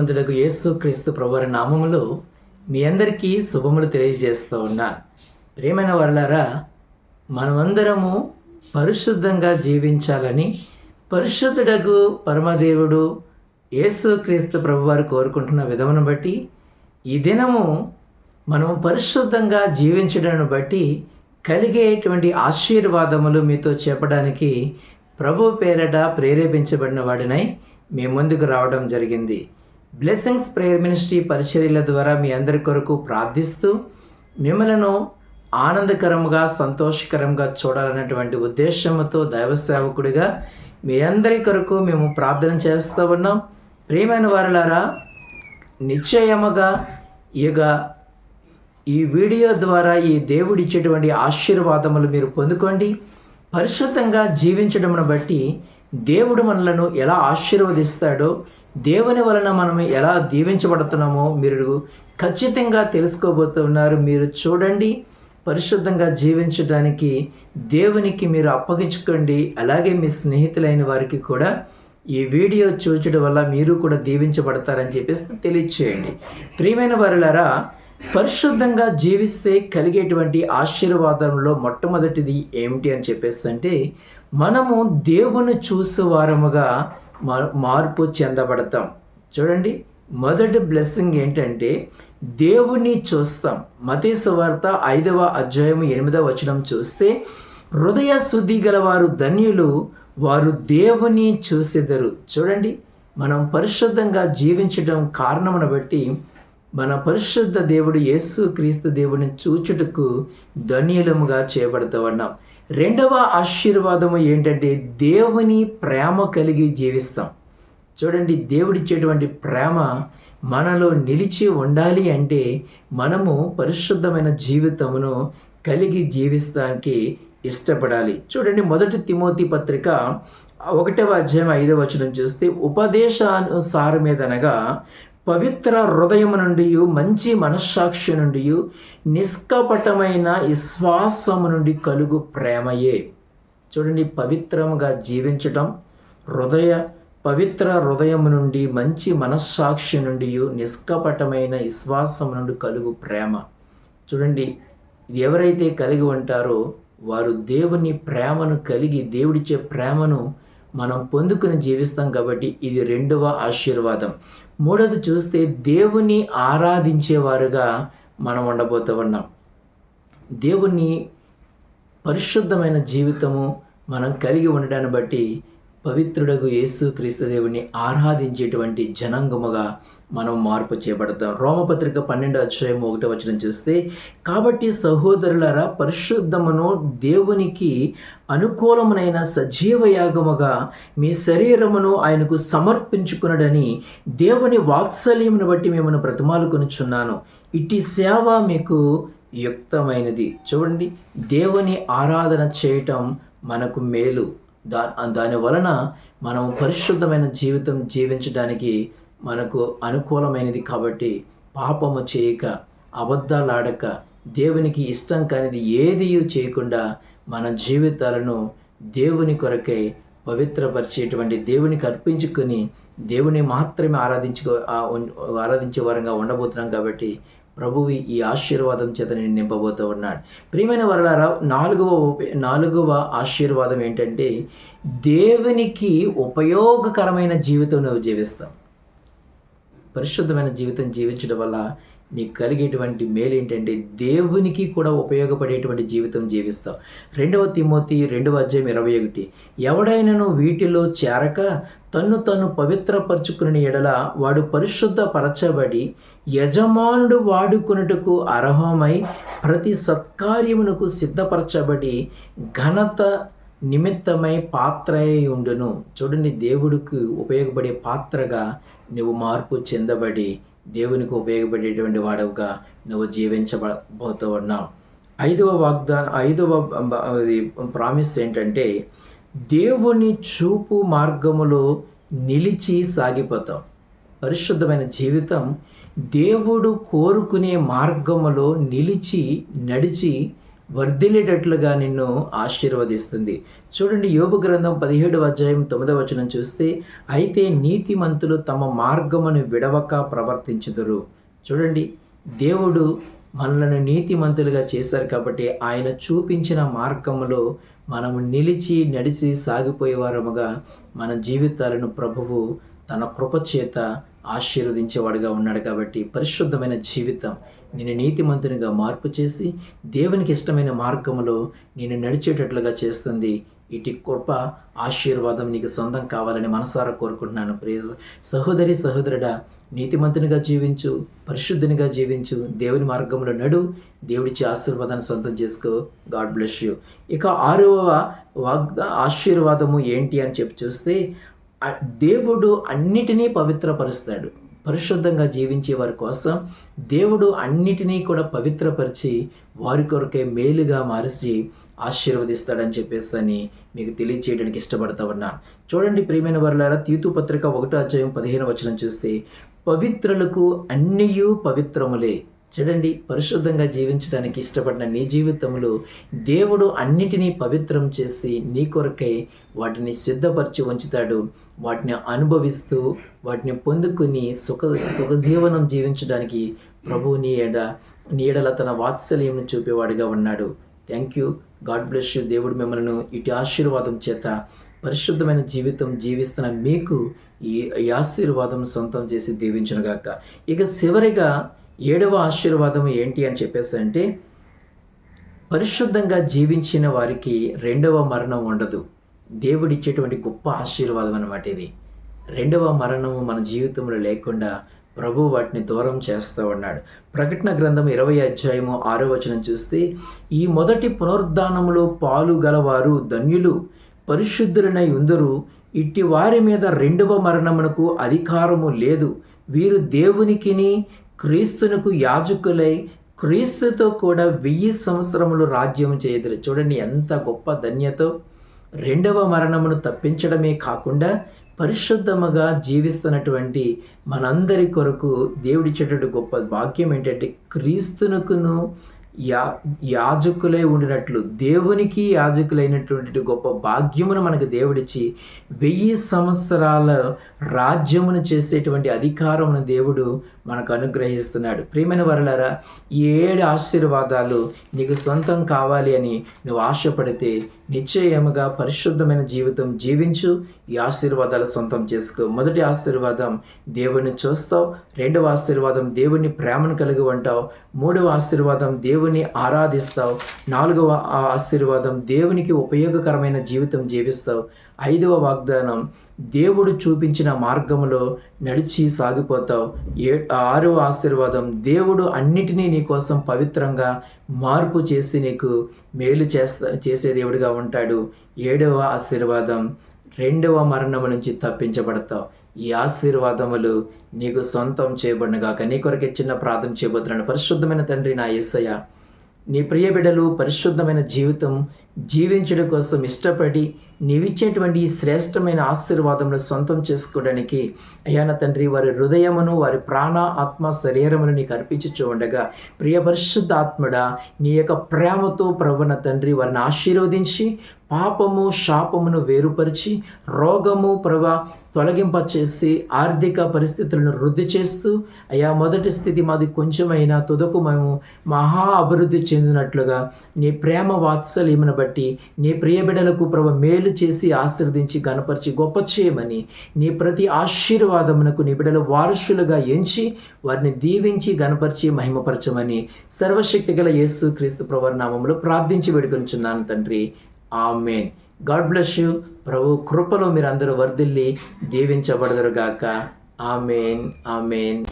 సర్వశక్తిమంతుడకు యేసు క్రీస్తు ప్రభువారి నామములు మీ అందరికీ శుభములు తెలియజేస్తూ ఉన్నాను ప్రియమైన వాళ్ళారా మనమందరము పరిశుద్ధంగా జీవించాలని పరిశుద్ధుడకు పరమదేవుడు యేసు క్రీస్తు ప్రభువారు కోరుకుంటున్న విధమును బట్టి ఈ దినము మనం పరిశుద్ధంగా జీవించడాన్ని బట్టి కలిగేటువంటి ఆశీర్వాదములు మీతో చెప్పడానికి ప్రభు పేరట ప్రేరేపించబడిన వాడినై మీ ముందుకు రావడం జరిగింది. బ్లెస్సింగ్స్ ప్రేయర్ మినిస్ట్రీ పరిచర్యల ద్వారా మీ అందరి కొరకు ప్రార్థిస్తూ మిమ్మలను ఆనందకరంగా సంతోషకరంగా చూడాలన్నటువంటి ఉద్దేశంతో దైవ సేవకుడిగా మీ అందరి కొరకు మేము ప్రార్థన చేస్తూ ఉన్నాం. ప్రియమైన వారులారా నిశ్చయముగా ఇక ఈ వీడియో ద్వారా ఈ దేవుడిచ్చేటువంటి ఆశీర్వాదములు మీరు పొందుకోండి. పరిశుద్ధంగా జీవించడమును బట్టి దేవుడు మనలను ఎలా ఆశీర్వదిస్తాడో దేవుని వలన మనం ఎలా దీవించబడుతున్నామో మీరు ఖచ్చితంగా తెలుసుకోబోతున్నారు మీరు చూడండి. పరిశుద్ధంగా జీవించడానికి దేవునికి మీరు అప్పగించుకోండి. అలాగే మీ స్నేహితులైన వారికి కూడా ఈ వీడియో చూచడం వల్ల మీరు కూడా దీవించబడతారని చెప్పేసి తెలియచేయండి. ప్రియమైన వారులారా పరిశుద్ధంగా జీవిస్తే కలిగేటువంటి ఆశీర్వాదంలో మొట్టమొదటిది ఏమిటి అని చెప్పేసి అంటే మనము దేవుని చూసే వారముగా మార్పు చెందబడతాం. చూడండి మొదటి బ్లెస్సింగ్ ఏంటంటే దేవుని చూస్తాం. మతీ సువార్త ఐదవ అధ్యాయం ఎనిమిదవ వచనం చూస్తే హృదయ శుద్ధి గలవారు ధన్యులు వారు దేవుని చూసేదరు. చూడండి మనం పరిశుద్ధంగా జీవించడం కారణమును బట్టి మన పరిశుద్ధ దేవుడు యేసు క్రీస్తు దేవుని చూచుటకు ధన్యులముగా చేయబడతామన్నాం రెండవ ఆశీర్వాదము ఏంటంటే దేవుని ప్రేమ కలిగి జీవిస్తాం. చూడండి దేవుడిచ్చేటువంటి ప్రేమ మనలో నిలిచి ఉండాలి అంటే మనము పరిశుద్ధమైన జీవితమును కలిగి జీవిస్తానికి ఇష్టపడాలి. చూడండి మొదటి తిమోతి పత్రిక ఒకటవ అధ్యాయం ఐదవ వచనం చూస్తే ఉపదేశానుసారమేదనగా పవిత్ర హృదయం నుండి మంచి మనస్సాక్షి నుండి నిష్కపటమైన విశ్వాసము నుండి కలుగు ప్రేమయే. చూడండి పవిత్రముగా జీవించటం హృదయ పవిత్ర హృదయం నుండి మంచి మనస్సాక్షి నుండి నిష్కపటమైన విశ్వాసం నుండి కలుగు ప్రేమ. చూడండి ఎవరైతే కలిగి ఉంటారో వారు దేవుని ప్రేమను కలిగి దేవుడిచ్చే ప్రేమను మనం పొందుకుని జీవిస్తాం కాబట్టి ఇది రెండవ ఆశీర్వాదం. మూడవది చూస్తే దేవుని ఆరాధించేవారుగా మనం ఉండబోతూ ఉన్నాం. దేవుని పరిశుద్ధమైన జీవితము మనం కలిగి ఉండడాన్ని బట్టి పవిత్రుడగు యేసు క్రీస్తు దేవుని ఆరాధించేటువంటి జనాంగముగా మనం మార్పు చేపడతాం. రోమపత్రిక పన్నెండు అధ్యాయం ఒకటో వచనం చూస్తే కాబట్టి సహోదరులరా పరిశుద్ధమును దేవునికి అనుకూలమునైన సజీవ యాగముగా మీ శరీరమును ఆయనకు సమర్పించుకునడని దేవుని వాత్సల్యమును బట్టి మిమ్మల్ని బ్రతిమాలుకొనుచున్నాను ఇట్టి సేవ మీకు యుక్తమైనది. చూడండి దేవుని ఆరాధన చేయటం మనకు మేలు. దా దాని వలన మనం పరిశుద్ధమైన జీవితం జీవించడానికి మనకు అనుకూలమైనది కాబట్టి పాపము చేయక అబద్ధాలాడక దేవునికి ఇష్టం కానిది ఏది చేయకుండా మన జీవితాలను దేవుని కొరకై పవిత్రపరిచేటువంటి దేవునికి అర్పించుకొని దేవుని మాత్రమే ఆరాధించుకో ఆరాధించే వారంగా ఉండబోతున్నాం కాబట్టి ప్రభువు ఈ ఆశీర్వాదం చేత నేను నింపబోతూ ఉన్నాడు. ప్రియమైన వరలారా నాలుగవ నాలుగవ ఆశీర్వాదం ఏంటంటే దేవునికి ఉపయోగకరమైన జీవితం నువ్వు జీవిస్తావు. పరిశుద్ధమైన జీవితం జీవించడం వల్ల నీకు కలిగేటువంటి మేలు ఏంటంటే దేవునికి కూడా ఉపయోగపడేటువంటి జీవితం జీవిస్తావు. రెండవ తిమోతి రెండవ అధ్యాయం ఇరవై ఒకటి. ఎవడైనాను వీటిలో చేరక తన్ను తను పవిత్రపరుచుకుని ఎడల వాడు పరిశుద్ధ పరచబడి యజమానుడు వాడుకున్నట్టుకు అర్హమై ప్రతి సత్కార్యమునకు సిద్ధపరచబడి ఘనత నిమిత్తమై పాత్ర అయి ఉండును. చూడండి దేవుడికి ఉపయోగపడే పాత్రగా నువ్వు మార్పు చెందబడి దేవునికి ఉపయోగపడేటువంటి వాడవుగా నువ్వు జీవించబోతూ ఉన్నావు ఐదవ వాగ్దానం ఐదవ ప్రామిస్ ఏంటంటే దేవుని చూపు మార్గములో నిలిచి సాగిపోతాం పరిశుద్ధమైన జీవితం దేవుడు కోరుకునే మార్గములో నిలిచి నడిచి వర్ధిల్లేటట్లుగా నిన్ను ఆశీర్వదిస్తుంది. చూడండి యోగు గ్రంథం పదిహేడు అధ్యాయం తొమ్మిదవ వచనం చూస్తే అయితే నీతిమంతులు తమ మార్గమును విడవక ప్రవర్తించుదురు. చూడండి దేవుడు మనలను నీతిమంతులుగా చేశారు కాబట్టి ఆయన చూపించిన మార్గములో మనము నిలిచి నడిచి సాగిపోయేవారముగా మన జీవితాలను ప్రభువు తన కృప చేత ఆశీర్వదించేవాడుగా ఉన్నాడు కాబట్టి పరిశుద్ధమైన జీవితం నేను నీతిమంతునిగా మార్పు చేసి దేవునికి ఇష్టమైన మార్గములో నేను నడిచేటట్లుగా చేస్తుంది. ఇటు కృప ఆశీర్వాదం నీకు సొంతం కావాలని మనసారా కోరుకుంటున్నాను. ప్రియ సహోదరి సహోదరుడా నీతిమంతునిగా జీవించు పరిశుద్ధునిగా జీవించు దేవుని మార్గంలో నడు దేవుడిచ్చే ఆశీర్వాదాన్ని సొంతం చేసుకో. God bless you. ఇక ఆరవ వాగ్దా ఆశీర్వాదము ఏంటి అని చెప్పి చూస్తే దేవుడు అన్నిటినీ పవిత్రపరుస్తాడు. పరిశుద్ధంగా జీవించే వారి కోసం దేవుడు అన్నిటినీ కూడా పవిత్రపరిచి వారి కొరకే మేలుగా మార్చి ఆశీర్వదిస్తాడని చెప్పేసి అని మీకు తెలియచేయడానికి ఇష్టపడతా ఉన్నాను. చూడండి ప్రియమైన వారులారా తీతు పత్రిక ఒకటో అధ్యాయం పదిహేను వచనం చూస్తే పవిత్రులకు అన్నియు పవిత్రములే. చూడండి పరిశుద్ధంగా జీవించడానికి ఇష్టపడిన నీ జీవితంలో దేవుడు అన్నిటినీ పవిత్రం చేసి నీ కొరకై వాటిని సిద్ధపరిచి ఉంచుతాడు. వాటిని అనుభవిస్తూ వాటిని పొందుకుని సుఖ సుఖజీవనం జీవించడానికి ప్రభువు నీ ఎడ నీ ఎడల తన వాత్సల్యంను చూపేవాడిగా ఉన్నాడు. Thank you God bless you దేవుడు మిమ్మల్ని ఇటు ఆశీర్వాదం చేత పరిశుద్ధమైన జీవితం జీవిస్తున్న మీకు ఈ ఈ ఆశీర్వాదం సొంతం చేసి దీవించునుగాక. ఇక చివరిగా ఏడవ ఆశీర్వాదం ఏంటి అని చెప్పేసి అంటే పరిశుద్ధంగా జీవించిన వారికి రెండవ మరణం ఉండదు. దేవుడిచ్చేటువంటి గొప్ప ఆశీర్వాదం అన్నమాట ఇది. రెండవ మరణము మన జీవితంలో లేకుండా ప్రభు వాటిని దూరం చేస్తూ ఉన్నాడు. ప్రకటన గ్రంథం ఇరవై అధ్యాయము ఆరో వచనం చూస్తే ఈ మొదటి పునరుద్ధానములో పాలు గలవారు ధన్యులు పరిశుద్ధులనై ఉందరు. ఇట్టి వారి మీద రెండవ మరణమునకు అధికారము లేదు. వీరు దేవునికిని క్రీస్తునకు యాజకులై క్రీస్తుతో కూడా వెయ్యి సంవత్సరములు రాజ్యం చేయదురు. చూడండి ఎంత గొప్ప ధన్యతో. రెండవ మరణమును తప్పించడమే కాకుండా పరిశుద్ధముగా జీవిస్తున్నటువంటి మనందరి కొరకు దేవుడిచ్చేటటువంటి గొప్ప భాగ్యం ఏంటంటే క్రీస్తునకును యా యాజకులై ఉండినట్లు దేవునికి యాజకులైనటువంటి గొప్ప భాగ్యమును మనకు దేవుడిచ్చి వెయ్యి సంవత్సరాల రాజ్యమును చేసేటువంటి అధికారమును దేవుడు మనకు అనుగ్రహిస్తున్నాడు. ప్రియమైన వరలారా ఈ ఏడు ఆశీర్వాదాలు నీకు సొంతం కావాలి అని నువ్వు ఆశపడితే నిశ్చయముగా పరిశుద్ధమైన జీవితం జీవించు ఈ ఆశీర్వాదాలు సొంతం చేసుకో. మొదటి ఆశీర్వాదం దేవుని చూస్తావు రెండవ ఆశీర్వాదం దేవుని ప్రేమను కలిగి ఉంటావు మూడవ ఆశీర్వాదం దేవుని ఆరాధిస్తావు నాలుగవ ఆశీర్వాదం దేవునికి ఉపయోగకరమైన జీవితం జీవిస్తావు. ఐదవ వాగ్దానం దేవుడు చూపించిన మార్గములో నడిచి సాగిపోతావు. ఏ ఆరవ ఆశీర్వాదం. దేవుడు అన్నిటినీ నీ కోసం పవిత్రంగా మార్పు చేసి నీకు మేలు చేస్తా చేసే దేవుడిగా ఉంటాడు. ఏడవ ఆశీర్వాదం. రెండవ మరణము నుంచి తప్పించబడతావు. ఈ ఆశీర్వాదములు నీకు సొంతం చేయబడినగాక నీ కొరకే చిన్న ప్రార్థన చేయబోతున్నాను. పరిశుద్ధమైన తండ్రి నా ఏసయ్య నీ ప్రియ బిడ్డలు పరిశుద్ధమైన జీవితం జీవించడం కోసం ఇష్టపడి నీవిచ్చేటువంటి ఈ శ్రేష్టమైన ఆశీర్వాదమును సొంతం చేసుకోవడానికి అయాన తండ్రి వారి హృదయమును వారి ప్రాణ ఆత్మ శరీరమును నీకు అర్పించుచూ ఉండగా ప్రియ పరిశుద్ధ నీ యొక్క ప్రేమతో ప్రవణ తండ్రి వారిని ఆశీర్వదించి పాపము శాపమును వేరుపరిచి రోగము ప్రభ తొలగింప చేసి ఆర్థిక పరిస్థితులను వృద్ధి చేస్తూ అయ్యా మొదటి స్థితి మాది కొంచెమైనా తుదకు మేము మహా అభివృద్ధి చెందినట్లుగా నీ ప్రేమ వాత్సల్యమును బట్టి నీ ప్రియ బిడ్డలకు ప్రభ మేలు చేసి ఆశీర్వదించి గనపరిచి గొప్ప చేయమని నీ ప్రతి ఆశీర్వాదమునకు నీ బిడ్డలు వారసులుగా ఎంచి వారిని దీవించి గనపరిచి మహిమపరచమని సర్వశక్తి గల యేసు క్రీస్తు ప్రవర్నామంలో ప్రార్థించి వేడుకొనిచున్నాను తండ్రి. ఆమెన్. God bless you. ప్రభు కృపలో మీరందరూ వర్ధిల్లి దీవించబడదురుగాక. ఆమెన్. ఆమెన్.